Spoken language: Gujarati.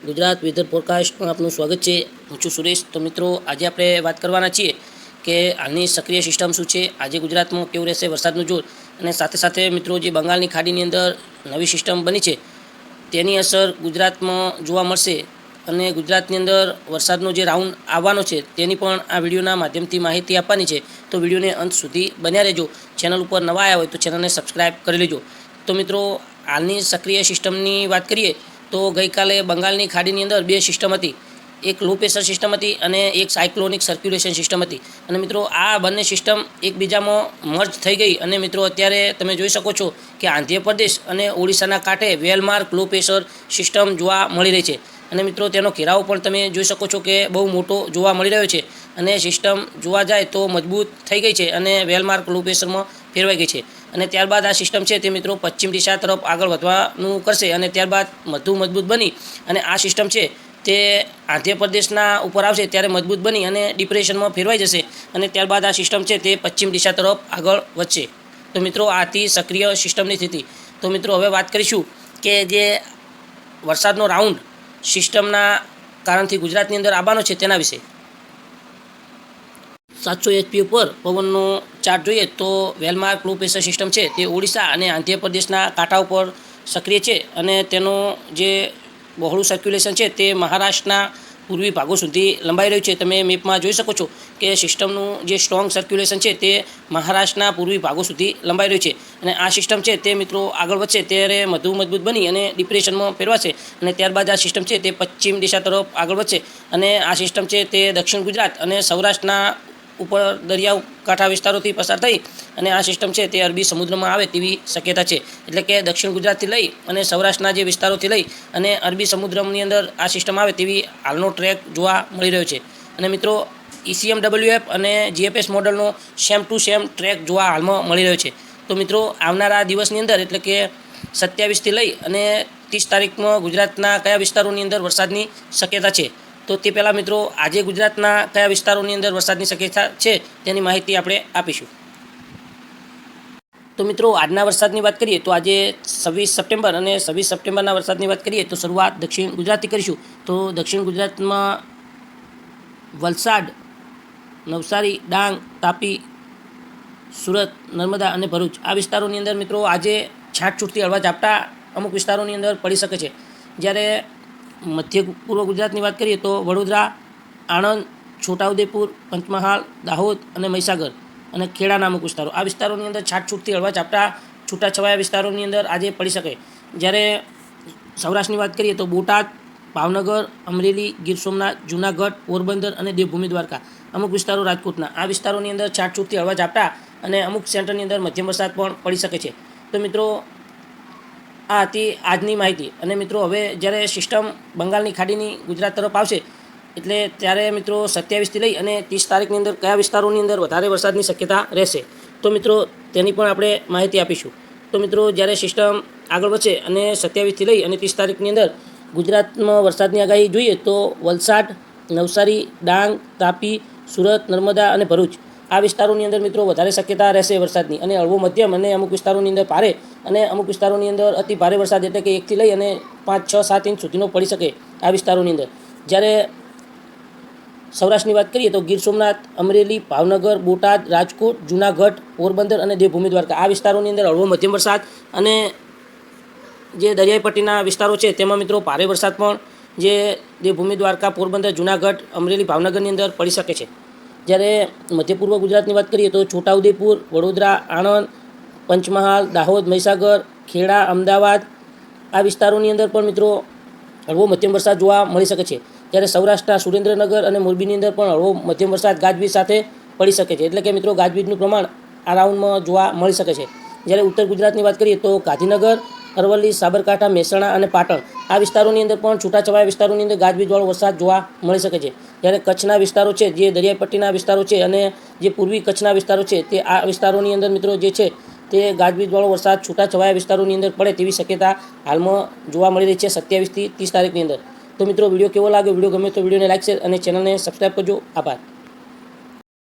ગુજરાત વેધર ફોરકાસ્ટમાં આપનું સ્વાગત છે. હું છું સુરેશ. તો મિત્રો, આજે આપણે વાત કરવાના છીએ કે હાલની સક્રિય સિસ્ટમ શું છે? આજે ગુજરાતમાં કેવું રહેશે વરસાદનું જોર? અને સાથે સાથે મિત્રો, જે બંગાળની ખાડીની અંદર નવી સિસ્ટમ બની છે, તેની અસર ગુજરાતમાં જોવા મળશે. અને ગુજરાતની અંદર વરસાદનો જે રાઉન્ડ આવવાનો છે, તેની પણ આ વિડીયોના માધ્યમથી માહિતી આપવાની છે. તો વિડીયોને અંત સુધી બન્યા રહેજો. ચેનલ ઉપર નવા આવ્યા હોય તો ચેનલને સબસ્ક્રાઈબ કરી લેજો. તો મિત્રો, હાલની સક્રિય સિસ્ટમની વાત કરીએ તો ગઈકાલે બંગાળની ખાડીની અંદર બે સિસ્ટમ હતી. એક લો પ્રેશર સિસ્ટમ હતી અને એક સાયક્લોનિક સર્ક્યુલેશન સિસ્ટમ હતી. અને મિત્રો, આ બંને સિસ્ટમ એકબીજામાં મર્જ થઈ ગઈ. અને મિત્રો, અત્યારે તમે જોઈ શકો છો કે આંધ્રપ્રદેશ અને ઓડિશાના કાંઠે વેલમાર્ક લો પ્રેશર સિસ્ટમ જોવા મળી રહી છે. અને મિત્રો, તેનો ઘેરાવ પણ તમે જોઈ શકો છો કે બહુ મોટો જોવા મળી રહ્યો છે. અને સિસ્ટમ જોવા જાય તો મજબૂત થઈ ગઈ છે અને વેલમાર્ક લો પ્રેશરમાં ફેરવાઈ ગઈ છે. અને ત્યારબાદ આ સિસ્ટમ છે તે મિત્રો પશ્ચિમ દિશા તરફ આગળ વધવાનું કરશે અને ત્યારબાદ વધુ મજબૂત બની અને આ સિસ્ટમ છે તે આંધ્રપ્રદેશના ઉપર આવશે ત્યારે મજબૂત બની અને ડિપ્રેશનમાં ફેરવાઈ જશે અને ત્યારબાદ આ સિસ્ટમ છે તે પશ્ચિમ દિશા તરફ આગળ વધશે. તો મિત્રો આથી સક્રિય સિસ્ટમની સ્થિતિ. તો મિત્રો હવે વાત કરીશું કે જે વરસાદનો રાઉન્ડ સિસ્ટમના કારણથી ગુજરાતની અંદર આવવાનો છે તેના વિશે. સાતસો એચપી ઉપર પવનનો ચાર્ટ જોઈએ તો વેલમાર્ક લો પ્રેશર સિસ્ટમ છે તે ઓડિશા અને આંધ્રપ્રદેશના કાંઠા ઉપર સક્રિય છે અને તેનો જે બહોળું સર્ક્યુલેશન છે તે મહારાષ્ટ્રના પૂર્વી ભાગો સુધી લંબાઈ રહ્યું છે. તમે મેપમાં જોઈ શકો છો કે સિસ્ટમનું જે સ્ટ્રોંગ સર્ક્યુલેશન છે તે મહારાષ્ટ્રના પૂર્વી ભાગો સુધી લંબાઈ રહ્યું છે અને આ સિસ્ટમ છે તે મિત્રો આગળ વધશે ત્યારે વધુ મજબૂત બની અને ડિપ્રેશનમાં ફેરવાશે અને ત્યારબાદ આ સિસ્ટમ છે તે પશ્ચિમ દિશા તરફ આગળ વધશે અને આ સિસ્ટમ છે તે દક્ષિણ ગુજરાત અને સૌરાષ્ટ્રના ઉપર દરિયા કાંઠા વિસ્તારોથી પસાર થઈ અને આ સિસ્ટમ છે તે અરબી સમુદ્રમાં આવે તેવી શક્યતા છે. એટલે કે દક્ષિણ ગુજરાતથી લઈ અને સૌરાષ્ટ્રના જે વિસ્તારોથી લઈ અને અરબી સમુદ્રની અંદર આ સિસ્ટમ આવે તેવી હાલનો ટ્રેક જોવા મળી રહ્યો છે. અને મિત્રો ઈસીએમ ડબલ્યુએફ અને જીએફએસ મોડલનો સેમ ટુ સેમ ટ્રેક જોવા હાલમાં મળી રહ્યો છે. તો મિત્રો, આવનારા દિવસની અંદર એટલે કે સત્યાવીસથી લઈ અને ત્રીસ તારીખમાં ગુજરાતના કયા વિસ્તારોની અંદર વરસાદની શક્યતા છે? તો તે પહેલાં મિત્રો, આજે ગુજરાતના કયા વિસ્તારોની અંદર વરસાદની શક્યતા છે તેની માહિતી આપણે આપીશું. તો મિત્રો, આજના વરસાદની વાત કરીએ તો આજે છવ્વીસ સપ્ટેમ્બર અને છવ્વીસ સપ્ટેમ્બરના વરસાદની વાત કરીએ તો શરૂઆત દક્ષિણ ગુજરાતથી કરીશું. તો દક્ષિણ ગુજરાતમાં વલસાડ, નવસારી, ડાંગ, તાપી, સુરત, નર્મદા અને ભરૂચ આ વિસ્તારોની અંદર મિત્રો, આજે છાંટછૂટથી હળવા ઝાપટા અમુક વિસ્તારોની અંદર પડી શકે છે. જ્યારે મધ્ય પૂર્વ ગુજરાતની વાત કરીએ તો વડોદરા, આણંદ, છોટાઉદેપુર, પંચમહાલ, દાહોદ અને મહીસાગર અને ખેડાના અમુક વિસ્તારો. આ વિસ્તારોની અંદર છાટછૂટથી હળવા ઝાપટા, છૂટાછવાયા વિસ્તારોની અંદર આજે પડી શકે. જ્યારે સૌરાષ્ટ્રની વાત કરીએ તો બોટાદ, ભાવનગર, અમરેલી, ગીર સોમનાથ, જૂનાગઢ, પોરબંદર અને દેવભૂમિ દ્વારકા અમુક વિસ્તારો રાજકોટના. આ વિસ્તારોની અંદર છાટછૂટથી હળવા ઝાપટા અને અમુક સેન્ટરની અંદર મધ્યમ વરસાદ પણ પડી શકે છે. તો મિત્રો આ હતી આજની માહિતી. અને મિત્રો, હવે જ્યારે સિસ્ટમ બંગાળની ખાડીની ગુજરાત તરફ આવશે, એટલે ત્યારે મિત્રો સત્યાવીસથી લઈ અને ત્રીસ તારીખની અંદર કયા વિસ્તારોની અંદર વધારે વરસાદની શક્યતા રહેશે? તો મિત્રો, તેની પણ આપણે માહિતી આપીશું. તો મિત્રો, જ્યારે સિસ્ટમ આગળ વધશે અને સત્યાવીસથી લઈ અને ત્રીસ તારીખની અંદર ગુજરાતમાં વરસાદની આગાહી જોઈએ, તો વલસાડ, નવસારી, ડાંગ, તાપી, સુરત, નર્મદા અને ભરૂચ આ વિસ્તારોની અંદર મિત્રો વધારે શક્યતા રહેશે વરસાદની. અને હળવો મધ્યમ અને અમુક વિસ્તારોની અંદર ભારે અને અમુક વિસ્તારોની અંદર અતિ ભારે વરસાદ એટલે કે એકથી લઈ અને પાંચ, છ, સાત ઇંચ સુધીનો પડી શકે આ વિસ્તારોની અંદર. જ્યારે સૌરાષ્ટ્રની વાત કરીએ તો ગીર સોમનાથ, અમરેલી, ભાવનગર, બોટાદ, રાજકોટ, જૂનાગઢ, પોરબંદર અને દેવભૂમિ દ્વારકા આ વિસ્તારોની અંદર હળવો મધ્યમ વરસાદ અને જે દરિયાઈ પટ્ટીના વિસ્તારો છે તેમાં મિત્રો ભારે વરસાદ પણ જે દેવભૂમિ દ્વારકા, પોરબંદર, જૂનાગઢ, અમરેલી, ભાવનગરની અંદર પડી શકે છે. જ્યારે મધ્ય પૂર્વ ગુજરાતની વાત કરીએ તો છોટાઉદેપુર, વડોદરા, આણંદ, પંચમહાલ, દાહોદ, મહીસાગર, ખેડા, અમદાવાદ આ વિસ્તારોની અંદર પણ મિત્રો હળવો મધ્યમ વરસાદ જોવા મળી શકે છે. જ્યારે સૌરાષ્ટ્રના સુરેન્દ્રનગર અને મોરબીની અંદર પણ હળવો મધ્યમ વરસાદ ગાજવીજ સાથે પડી શકે છે. એટલે કે મિત્રો ગાજવીજનું પ્રમાણ આ રાઉન્ડમાં જોવા મળી શકે છે. જ્યારે ઉત્તર ગુજરાતની વાત કરીએ તો ગાંધીનગર, અરવલ્લી, સાબરકાંઠા, મહેસાણા અને પાટણ આ વિસ્તારોની અંદર પણ છૂટાછવાયા વિસ્તારોની અંદર ગાજવીજવાળો વરસાદ જોવા મળી શકે છે. જ્યારે કચ્છના વિસ્તારો છે, જે દરિયાઈ પટ્ટીના વિસ્તારો છે અને જે પૂર્વી કચ્છના વિસ્તારો છે, તે આ વિસ્તારોની અંદર મિત્રો જે છે, તે ગાજવીજવાળો વરસાદ, છૂટાછવાયા વિસ્તારોની અંદર પડે તેવી શક્યતા હાલમાં જોવા મળી રહી છે સત્યાવીસથી ત્રીસ તારીખની અંદર. તો મિત્રો, વીડિયો કેવો લાગ્યો? વીડિયો ગમે તો વિડીયોને લાઈક છે અને ચેનલને સબસ્ક્રાઈબ કરજો. આભાર.